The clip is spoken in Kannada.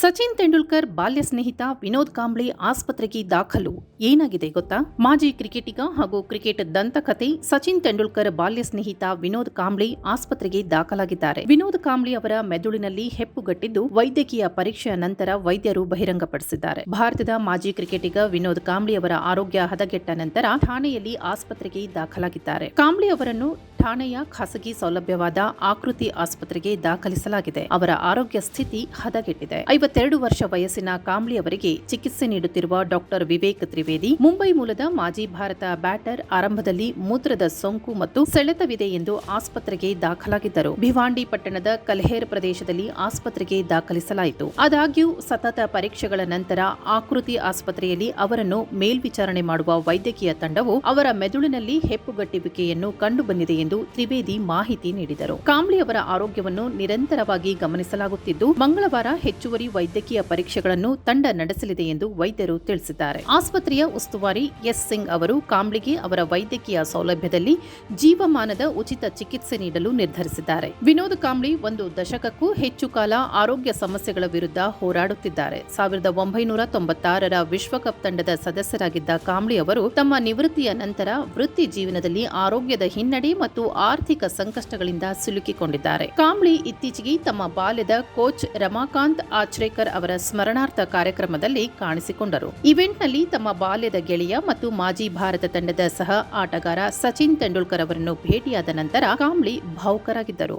ಸಚಿನ್ ತೆಂಡೂಲ್ಕರ್ ಬಾಲ್ಯ ಸ್ನೇಹಿತ ವಿನೋದ್ ಕಾಂಬ್ಳಿ ಆಸ್ಪತ್ರೆಗೆ ದಾಖಲು. ಏನಾಗಿದೆ ಗೊತ್ತಾ? ಮಾಜಿ ಕ್ರಿಕೆಟಿಗ ಹಾಗೂ ಕ್ರಿಕೆಟ್ ದಂತಕಥೆ ಸಚಿನ್ ತೆಂಡೂಲ್ಕರ್ ಬಾಲ್ಯ ಸ್ನೇಹಿತ ವಿನೋದ್ ಕಾಂಬ್ಳಿ ಆಸ್ಪತ್ರೆಗೆ ದಾಖಲಾಗಿದ್ದಾರೆ. ವಿನೋದ್ ಕಾಂಬ್ಳಿ ಅವರ ಮೆದುಳಿನಲ್ಲಿ ಹೆಪ್ಪುಗಟ್ಟಿದ್ದು ವೈದ್ಯಕೀಯ ಪರೀಕ್ಷೆಯ ನಂತರ ವೈದ್ಯರು ಬಹಿರಂಗಪಡಿಸಿದ್ದಾರೆ. ಭಾರತದ ಮಾಜಿ ಕ್ರಿಕೆಟಿಗ ವಿನೋದ್ ಕಾಂಬ್ಳಿ ಅವರ ಆರೋಗ್ಯ ಹದಗೆಟ್ಟ ನಂತರ ಠಾಣೆಯಲ್ಲಿ ಆಸ್ಪತ್ರೆಗೆ ದಾಖಲಾಗಿದ್ದಾರೆ. ಕಾಂಬ್ಳಿ ಅವರನ್ನು ಠಾಣೆಯ ಖಾಸಗಿ ಸೌಲಭ್ಯವಾದ ಆಕೃತಿ ಆಸ್ಪತ್ರೆಗೆ ದಾಖಲಿಸಲಾಗಿದೆ. ಅವರ ಆರೋಗ್ಯ ಸ್ಥಿತಿ ಹದಗೆಟ್ಟಿದೆ. ಐವತ್ತೆರಡು ವರ್ಷ ವಯಸ್ಸಿನ ಕಾಂಬ್ಳಿ ಅವರಿಗೆ ಚಿಕಿತ್ಸೆ ನೀಡುತ್ತಿರುವ ಡಾಕ್ಟರ್ ವಿವೇಕ್ ತ್ರಿವೇದಿ, ಮುಂಬೈ ಮೂಲದ ಮಾಜಿ ಭಾರತ ಬ್ಯಾಟರ್ ಆರಂಭದಲ್ಲಿ ಮೂತ್ರದ ಸೋಂಕು ಮತ್ತು ಸೆಳೆತವಿದೆ ಎಂದು ಆಸ್ಪತ್ರೆಗೆ ದಾಖಲಾಗಿದ್ದರು. ಭಿವಾಂಡಿ ಪಟ್ಟಣದ ಕಲ್ಹೇರ್ ಪ್ರದೇಶದಲ್ಲಿ ಆಸ್ಪತ್ರೆಗೆ ದಾಖಲಿಸಲಾಯಿತು. ಆದಾಗ್ಯೂ, ಸತತ ಪರೀಕ್ಷೆಗಳ ನಂತರ ಆಕೃತಿ ಆಸ್ಪತ್ರೆಯಲ್ಲಿ ಅವರನ್ನು ಮೇಲ್ವಿಚಾರಣೆ ಮಾಡುವ ವೈದ್ಯಕೀಯ ತಂಡವು ಅವರ ಮೆದುಳಿನಲ್ಲಿ ಹೆಪ್ಪುಗಟ್ಟುವಿಕೆಯನ್ನು ಕಂಡುಬಂದಿದೆ ಎಂದು ತ್ರಿವೇದಿ ಮಾಹಿತಿ ನೀಡಿದರು. ಕಾಂಬ್ಳಿ ಅವರ ಆರೋಗ್ಯವನ್ನು ನಿರಂತರವಾಗಿ ಗಮನಿಸಲಾಗುತ್ತಿದ್ದು, ಮಂಗಳವಾರ ಹೆಚ್ಚುವರಿ ವೈದ್ಯಕೀಯ ಪರೀಕ್ಷೆಗಳನ್ನು ತಂಡ ನಡೆಸಲಿದೆ ಎಂದು ವೈದ್ಯರು ತಿಳಿಸಿದ್ದಾರೆ. ಆಸ್ಪತ್ರೆಯ ಉಸ್ತುವಾರಿ ಎಸ್ ಸಿಂಗ್ ಅವರು ಕಾಂಬ್ಳಿಗೆ ಅವರ ವೈದ್ಯಕೀಯ ಸೌಲಭ್ಯದಲ್ಲಿ ಜೀವಮಾನದ ಉಚಿತ ಚಿಕಿತ್ಸೆ ನೀಡಲು ನಿರ್ಧರಿಸಿದ್ದಾರೆ. ವಿನೋದ್ ಕಾಂಬ್ಳಿ ಒಂದು ದಶಕಕ್ಕೂ ಹೆಚ್ಚು ಕಾಲ ಆರೋಗ್ಯ ಸಮಸ್ಯೆಗಳ ವಿರುದ್ಧ ಹೋರಾಡುತ್ತಿದ್ದಾರೆ. ಸಾವಿರದ ಒಂಬೈನೂರ ತೊಂಬತ್ತಾರರ ವಿಶ್ವಕಪ್ ತಂಡದ ಸದಸ್ಯರಾಗಿದ್ದ ಕಾಂಬ್ಳಿ ಅವರು ತಮ್ಮ ನಿವೃತ್ತಿಯ ನಂತರ ವೃತ್ತಿ ಜೀವನದಲ್ಲಿ ಆರೋಗ್ಯದ ಹಿನ್ನಡೆ ಮತ್ತು ಆರ್ಥಿಕ ಸಂಕಷ್ಟಗಳಿಂದ ಸಿಲುಕಿಕೊಂಡಿದ್ದಾರೆ. ಕಾಂಬ್ಳಿ ಇತ್ತೀಚೆಗೆ ತಮ್ಮ ಬಾಲ್ಯದ ಕೋಚ್ ರಮಾಕಾಂತ್ ಆಚ್ರೇಕರ್ ಅವರ ಸ್ಮರಣಾರ್ಥ ಕಾರ್ಯಕ್ರಮದಲ್ಲಿ ಕಾಣಿಸಿಕೊಂಡರು. ಇವೆಂಟ್ನಲ್ಲಿ ತಮ್ಮ ಬಾಲ್ಯದ ಗೆಳೆಯ ಮತ್ತು ಮಾಜಿ ಭಾರತ ತಂಡದ ಸಹ ಆಟಗಾರ ಸಚಿನ್ ತೆಂಡೂಲ್ಕರ್ ಅವರನ್ನು ಭೇಟಿಯಾದ ನಂತರ ಕಾಂಬ್ಳಿ ಭಾವುಕರಾಗಿದ್ದರು.